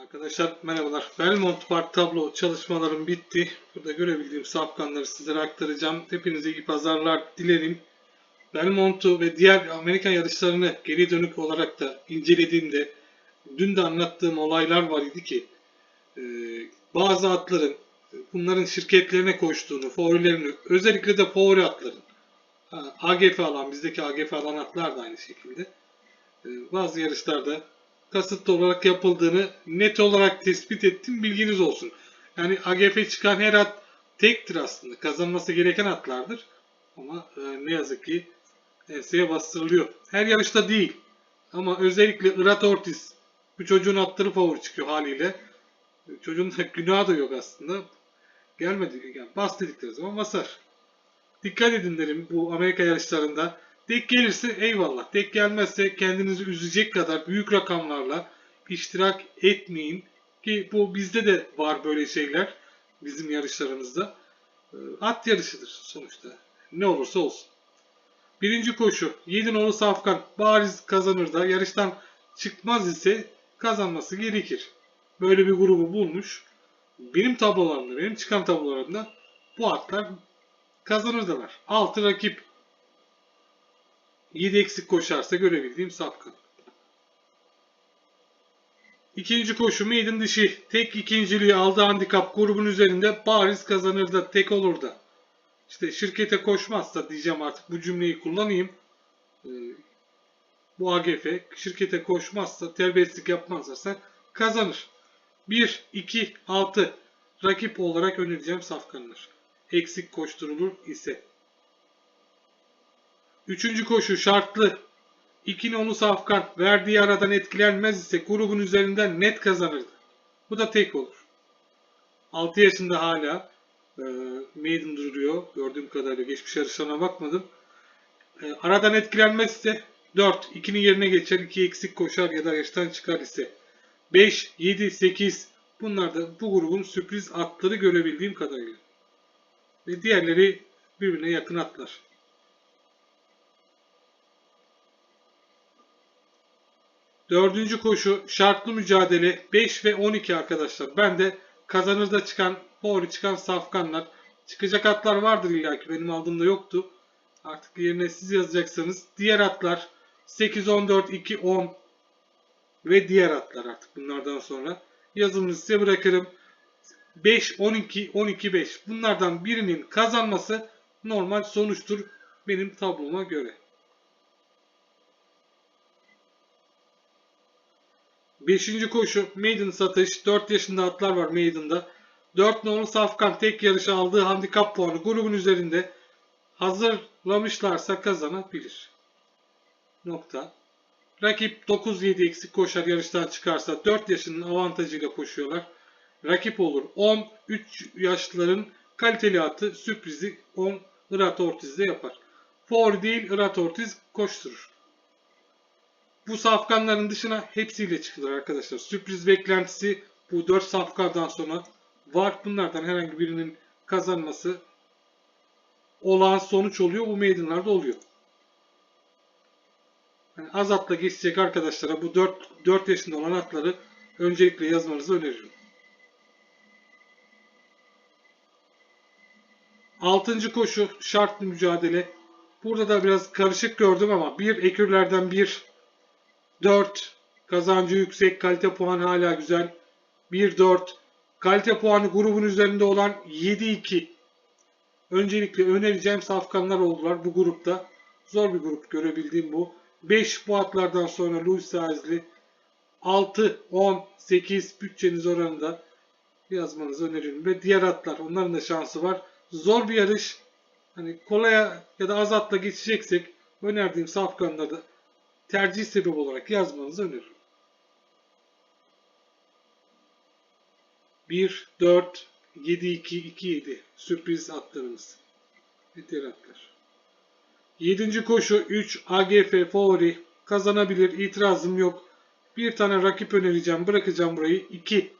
Arkadaşlar merhabalar. Belmont Park tablo çalışmalarım bitti. Burada görebildiğim safkanları sizlere aktaracağım. Hepinize iyi pazarlar dilerim. Belmont'u ve diğer Amerikan yarışlarını geri dönük olarak da incelediğimde dün de anlattığım olaylar var idi ki e, bazı atların bunların şirketlerine koştuğunu, favorilerini, özellikle de favori atların AGF alan, bizdeki AGF alan atlar da aynı şekilde e, bazı yarışlarda kasıtlı olarak yapıldığını net olarak tespit ettim. Bilginiz olsun. Yani AGF çıkan her at tektir aslında. Kazanması gereken atlardır. Ama e, ne yazık ki enseye bastırılıyor. Her yarışta değil. Ama özellikle Irat Ortiz bu çocuğun atları favori çıkıyor haliyle. Çocuğun da günahı da yok aslında. Gelmedi. Yani bas dedikleri zaman basar. Dikkat edin derim bu Amerika yarışlarında. Tek gelirse eyvallah. Tek gelmezse kendinizi üzecek kadar büyük rakamlarla iştirak etmeyin. Ki bu bizde de var böyle şeyler. Bizim yarışlarımızda. Ee, At yarışıdır sonuçta. Ne olursa olsun. Birinci koşu. 7 nolu Safkan bariz kazanır da yarıştan çıkmaz ise kazanması gerekir. Böyle bir grubu bulmuş. Benim tablolarımda, benim çıkan tablolarımda bu atlar kazanır da var. 6 rakip 7 eksik koşarsa görebildiğim Safkan. İkinci koşu maiden dişi. Tek ikinciliği aldığı handikap grubun üzerinde bariz kazanır da tek olur da. İşte şirkete koşmazsa diyeceğim artık bu cümleyi kullanayım. Ee, bu AGF şirkete koşmazsa, terbiyesizlik yapmazlarsa kazanır. 1, 2, 6 rakip olarak önereceğim safkanlar. Eksik koşturulur ise. Üçüncü koşu şartlı. İki onu safkan verdiği aradan etkilenmez ise grubun üzerinden net kazanırdı. Bu da tek olur. 6 yaşında hala e, maiden duruyor. Gördüğüm kadarıyla geçmiş yarışlarına bakmadım. E, aradan etkilenmez ise 4. 2'nin yerine geçer. 2 eksik koşar ya da yarıştan çıkar ise 5, 7, 8 bunlar da bu grubun sürpriz atları görebildiğim kadarıyla. Ve diğerleri birbirine yakın atlar. Dördüncü koşu şartlı mücadele 5 ve 12 arkadaşlar. Ben de kazanırda çıkan, favori çıkan safkanlar. Çıkacak atlar vardır illaki benim aldığımda yoktu. Artık yerine siz yazacaksınız. Diğer atlar 8, 14, 2, 10 ve diğer atlar artık bunlardan sonra. Yazımını size bırakırım. 5, 12, 12, 5. Bunlardan birinin kazanması normal sonuçtur benim tabloma göre. Beşinci koşu maiden satış. 4 yaşında atlar var maiden'da. 4 nolu Safkan tek yarışı aldığı handikap puanı grubun üzerinde hazırlamışlarsa kazanabilir. Nokta. Rakip 9-7 eksik koşar yarıştan çıkarsa 4 yaşının avantajıyla koşuyorlar. Rakip olur 10 3 yaşlıların kaliteli atı sürprizi 10 Irat Ortiz'de yapar. For değil Irat Ortiz koşturur. Bu safkanların dışına hepsiyle çıkılır arkadaşlar. Sürpriz beklentisi bu 4 safkandan sonra var. Bunlardan herhangi birinin kazanması olağan sonuç oluyor. Bu maidenlarda oluyor. Yani az atla geçecek arkadaşlara bu 4, 4 yaşında olan atları öncelikle yazmanızı öneririm. Altıncı koşu şartlı mücadele. Burada da biraz karışık gördüm ama bir ekürlerden bir 4 kazancı yüksek kalite puanı hala güzel. 1-4 kalite puanı grubun üzerinde olan 7-2 öncelikle önereceğim safkanlar oldular bu grupta. Zor bir grup görebildiğim bu. 5 bu atlardan sonra Louis Saizli 6, 10, 8 bütçeniz oranında yazmanızı öneririm. Ve diğer atlar onların da şansı var. Zor bir yarış. Hani kolaya ya da az atla geçeceksek önerdiğim safkanları tercih sebebi olarak yazmanızı öneririm. 1, 4, 7, 2, 2, 7 sürpriz atlarımız. Yeter atlar. 7. koşu 3 AGF favori kazanabilir itirazım yok. Bir tane rakip önereceğim bırakacağım burayı 2.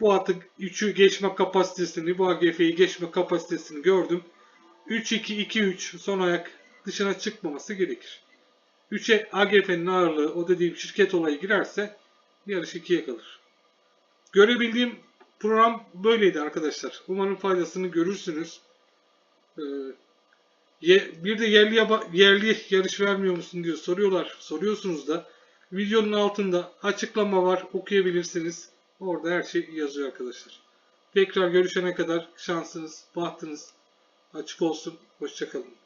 Bu atı 3'ü geçme kapasitesini bu AGF'yi geçme kapasitesini gördüm. 3-2-2-3 son ayak dışına çıkmaması gerekir. 3'e AGF'nin ağırlığı o dediğim şirket olayı girerse yarış 2'ye kalır. Görebildiğim program böyleydi arkadaşlar. Umarım faydasını görürsünüz. Ee, bir de yerli, yerli yarış vermiyor musun diyor soruyorlar. Soruyorsunuz da. Videonun altında açıklama var. Okuyabilirsiniz. Orada her şey yazıyor arkadaşlar. Tekrar görüşene kadar şansınız, bahtınız açık olsun. Hoşçakalın.